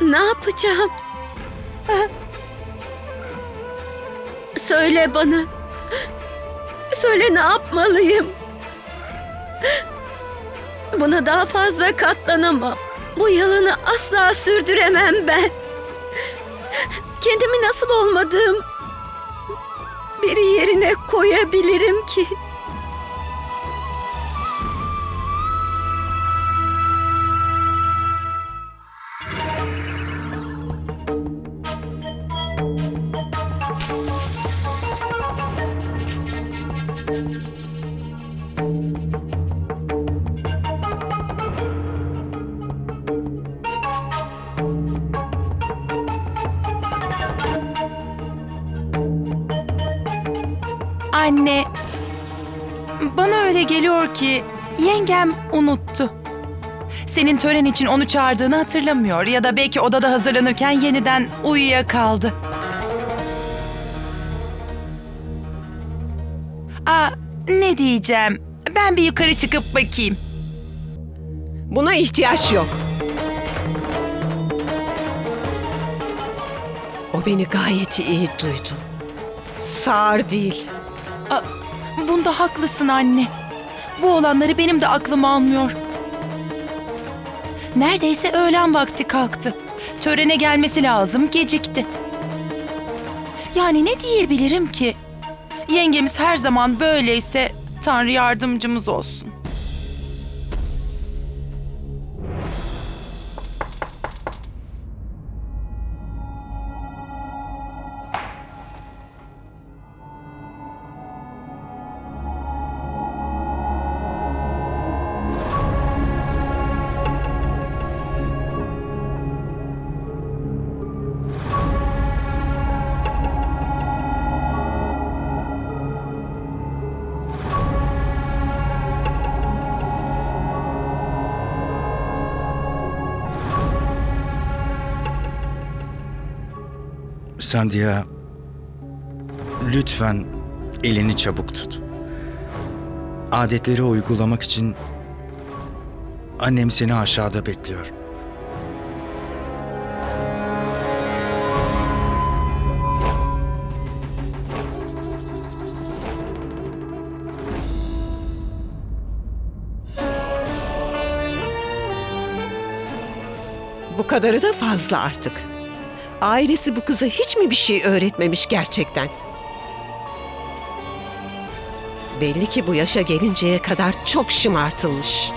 Ne yapacağım? Söyle bana. Söyle ne yapmalıyım? Buna daha fazla katlanamam. Bu yalanı asla sürdüremem ben. Kendimi nasıl olmadığım biri yerine koyabilirim ki? Anne, bana öyle geliyor ki yengem unuttu. Senin tören için onu çağırdığını hatırlamıyor ya da belki odada hazırlanırken yeniden uyuyakaldı. Aa, ne diyeceğim? Ben bir yukarı çıkıp bakayım. Buna ihtiyaç yok. O beni gayet iyi duydu. Sağır değil. Aa, bunda haklısın anne. Bu olanları benim de aklım almıyor. Neredeyse öğlen vakti kalktı. Törene gelmesi lazım, gecikti. Yani ne diyebilirim ki? Yengemiz her zaman böyleyse Tanrı yardımcımız olsun. Sandia, lütfen elini çabuk tut. Adetleri uygulamak için annem seni aşağıda bekliyor. Bu kadarı da fazla artık. Ailesi bu kıza hiç mi bir şey öğretmemiş gerçekten? Belli ki bu yaşa gelinceye kadar çok şımartılmış.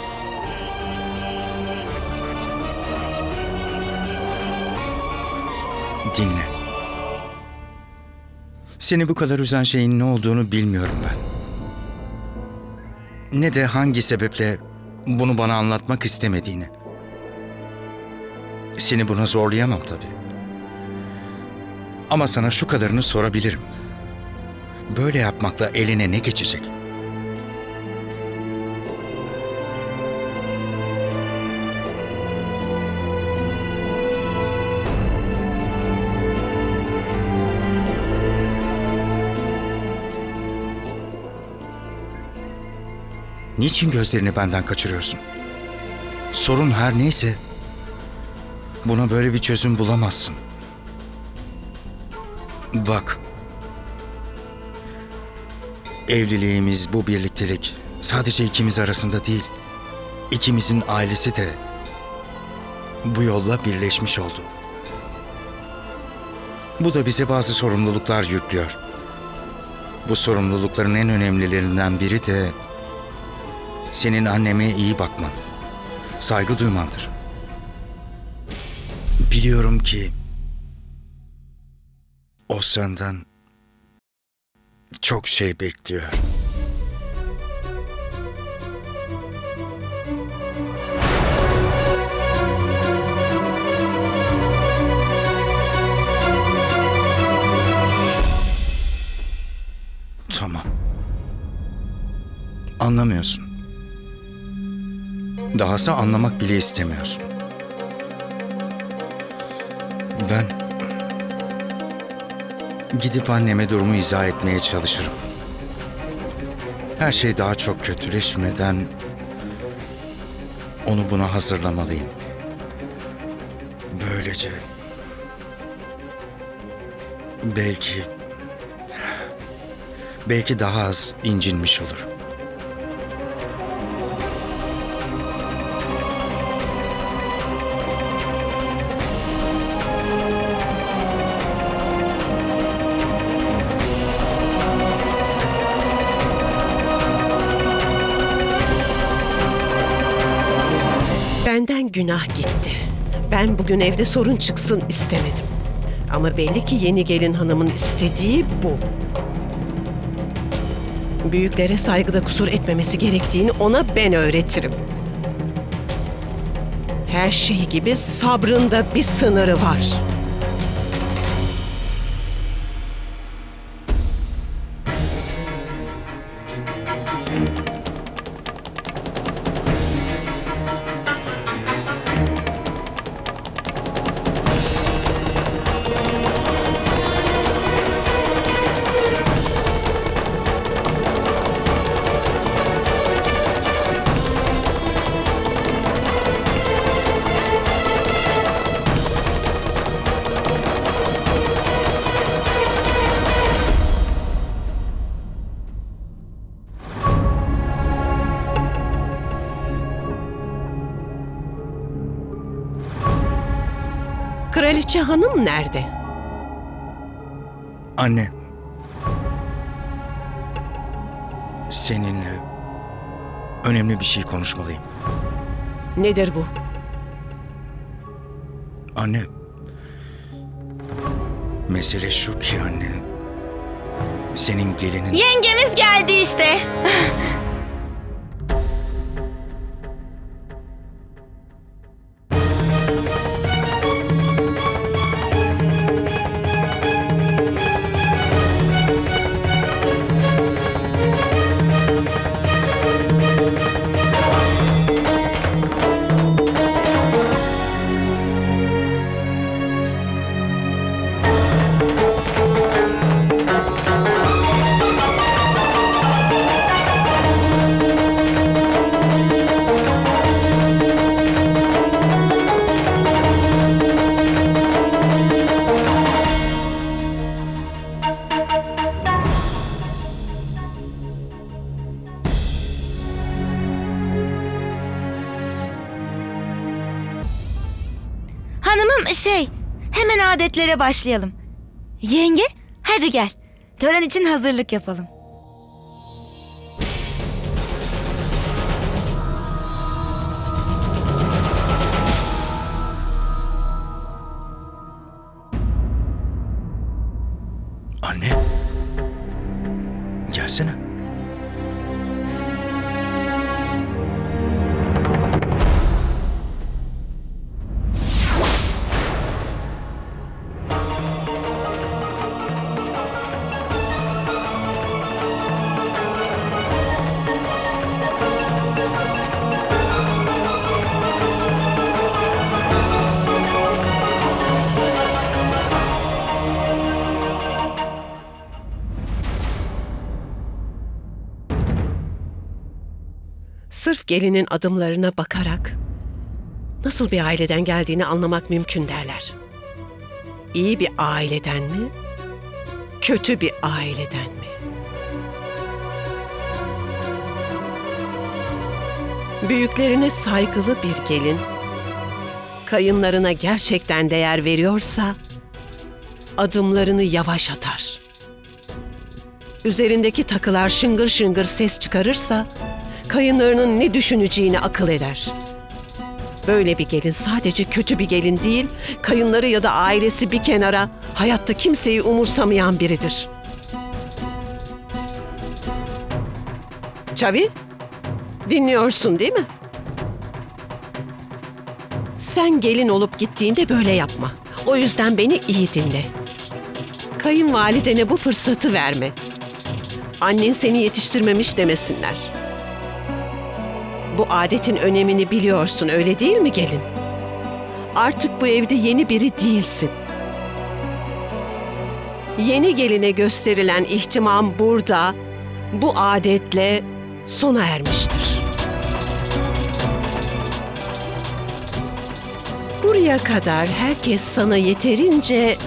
Dinle. Seni bu kadar üzen şeyin ne olduğunu bilmiyorum ben. Ne de hangi sebeple bunu bana anlatmak istemediğini. Seni buna zorlayamam tabii. Ama sana şu kadarını sorabilirim. Böyle yapmakla eline ne geçecek? Niçin gözlerini benden kaçırıyorsun? Sorun her neyse buna böyle bir çözüm bulamazsın. Bak. Evliliğimiz, bu birliktelik sadece ikimiz arasında değil. İkimizin ailesi de bu yolla birleşmiş oldu. Bu da bize bazı sorumluluklar yüklüyor. Bu sorumlulukların en önemlilerinden biri de senin anneme iyi bakman, saygı duymandır. Biliyorum ki o senden çok şey bekliyor. Tamam. Anlamıyorsun. Dahası anlamak bile istemiyorsun. Ben gidip anneme durumu izah etmeye çalışırım. Her şey daha çok kötüleşmeden onu buna hazırlamalıyım. Böyle böylece belki belki daha az incinmiş olur. Günah gitti. Ben bugün evde sorun çıksın istemedim. Ama belli ki yeni gelin hanımın istediği bu. Büyüklere saygıda kusur etmemesi gerektiğini ona ben öğretirim. Her şey gibi sabrın da bir sınırı var. Kraliçe hanım nerede? Anne. Seninle önemli bir şey konuşmalıyım. Nedir bu? Anne. Mesele şu ki anne. Senin gelinin... Yengemiz geldi işte. hemen adetlere başlayalım. Yenge, hadi gel. Tören için hazırlık yapalım. Gelinin adımlarına bakarak nasıl bir aileden geldiğini anlamak mümkün derler. İyi bir aileden mi? Kötü bir aileden mi? Büyüklerine saygılı bir gelin kayınlarına gerçekten değer veriyorsa adımlarını yavaş atar. Üzerindeki takılar şıngır şıngır ses çıkarırsa kayınlarının ne düşüneceğini akıl eder. Böyle bir gelin sadece kötü bir gelin değil, kayınları ya da ailesi bir kenara hayatta kimseyi umursamayan biridir. Çavi, dinliyorsun değil mi? Sen gelin olup gittiğinde böyle yapma. O yüzden beni iyi dinle. Kayınvalidene bu fırsatı verme. Annen seni yetiştirmemiş demesinler. Bu adetin önemini biliyorsun öyle değil mi gelin? Artık bu evde yeni biri değilsin. Yeni geline gösterilen ihtimam burada, bu adetle sona ermiştir. Buraya kadar herkes sana yeterince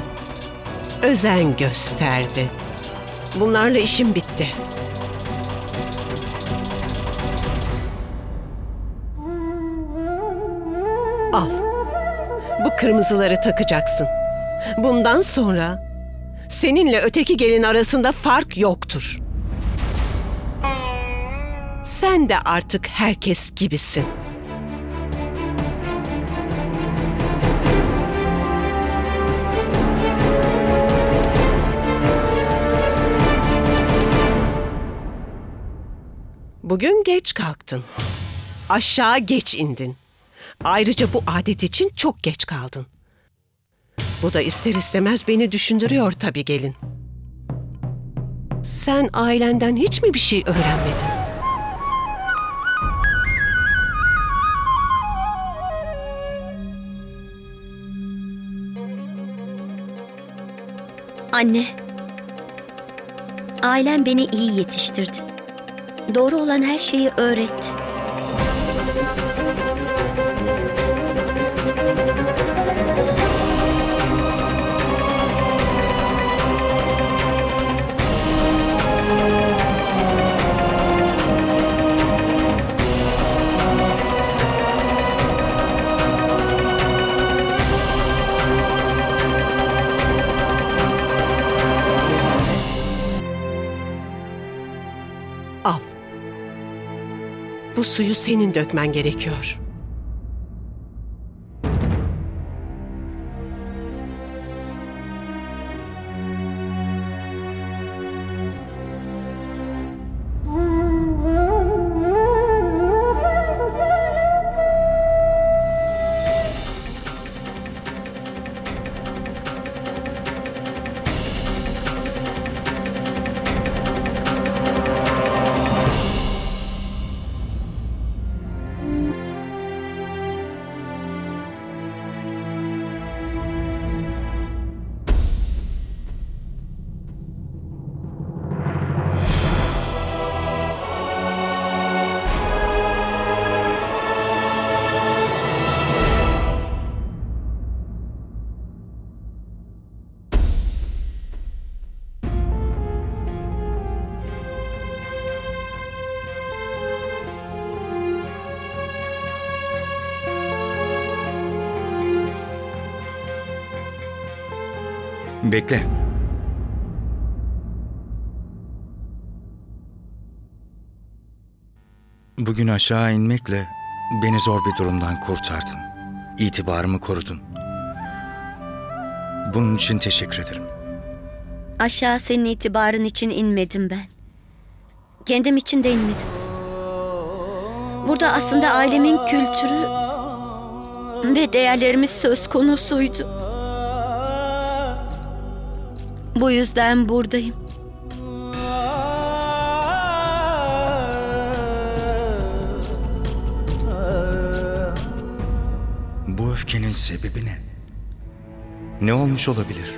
özen gösterdi. Bunlarla işim bitti. Kırmızıları takacaksın. Bundan sonra seninle öteki gelin arasında fark yoktur. Sen de artık herkes gibisin. Bugün geç kalktın. Aşağı geç indin. Ayrıca bu adet için çok geç kaldın. Bu da ister istemez beni düşündürüyor tabii gelin. Sen ailenden hiç mi bir şey öğrenmedin? Anne. Ailem beni iyi yetiştirdi. Doğru olan her şeyi öğretti. Bu suyu senin dökmen gerekiyor. Bekle. Bugün aşağı inmekle beni zor bir durumdan kurtardın. İtibarımı korudun. Bunun için teşekkür ederim. Aşağı senin itibarın için inmedim ben. Kendim için de inmedim. Burada aslında ailemin kültürü ve değerlerimiz söz konusuydu. Bu yüzden buradayım. Bu öfkenin sebebi ne? Ne olmuş olabilir?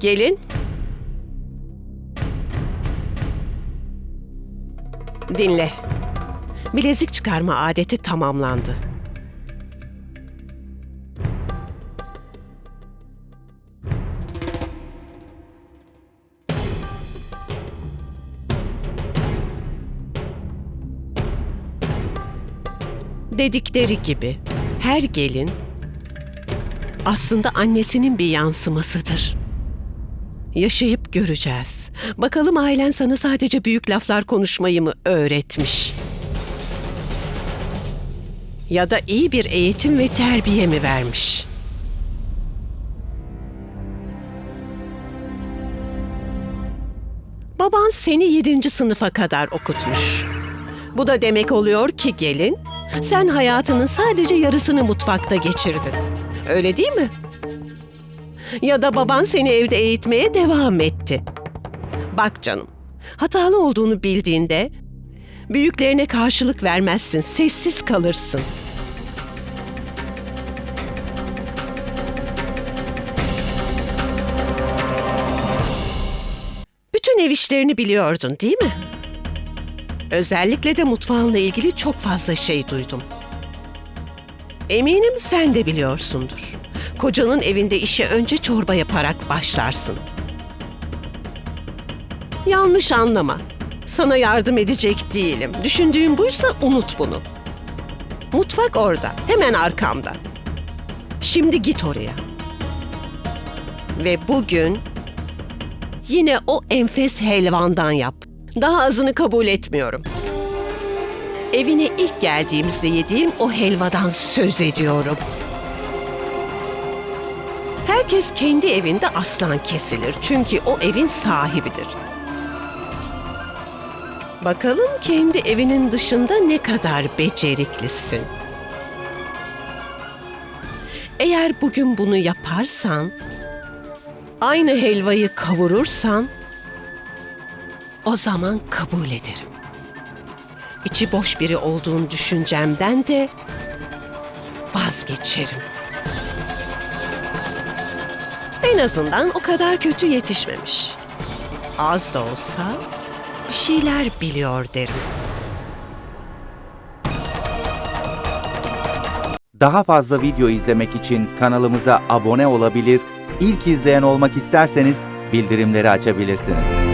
Gelin. Dinle. Bilezik çıkarma adeti tamamlandı. Dedikleri gibi her gelin aslında annesinin bir yansımasıdır. Yaşayıp göreceğiz. Bakalım ailen sana sadece büyük laflar konuşmayı mı öğretmiş? Ya da iyi bir eğitim ve terbiye mi vermiş? Baban seni yedinci sınıfa kadar okutmuş. Bu da demek oluyor ki gelin, sen hayatının sadece yarısını mutfakta geçirdin. Öyle değil mi? Ya da baban seni evde eğitmeye devam etti. Bak canım, hatalı olduğunu bildiğinde büyüklerine karşılık vermezsin, sessiz kalırsın. Bütün ev işlerini biliyordun değil mi? Özellikle de mutfağınla ilgili çok fazla şey duydum. Eminim sen de biliyorsundur. Kocanın evinde işe önce çorba yaparak başlarsın. Yanlış anlama. Sana yardım edecek değilim. Düşündüğün buysa unut bunu. Mutfak orada, hemen arkamda. Şimdi git oraya. Ve bugün yine o enfes helvandan yap. Daha azını kabul etmiyorum. Evine ilk geldiğimizde yediğim o helvadan söz ediyorum. Herkes kendi evinde aslan kesilir. Çünkü o evin sahibidir. Bakalım kendi evinin dışında ne kadar beceriklisin. Eğer bugün bunu yaparsan, aynı helvayı kavurursan, o zaman kabul ederim. İçi boş biri olduğun düşüncemden de vazgeçerim. En azından o kadar kötü yetişmemiş. Az da olsa bir şeyler biliyor derim. Daha fazla video izlemek için kanalımıza abone olabilir, ilk izleyen olmak isterseniz bildirimleri açabilirsiniz.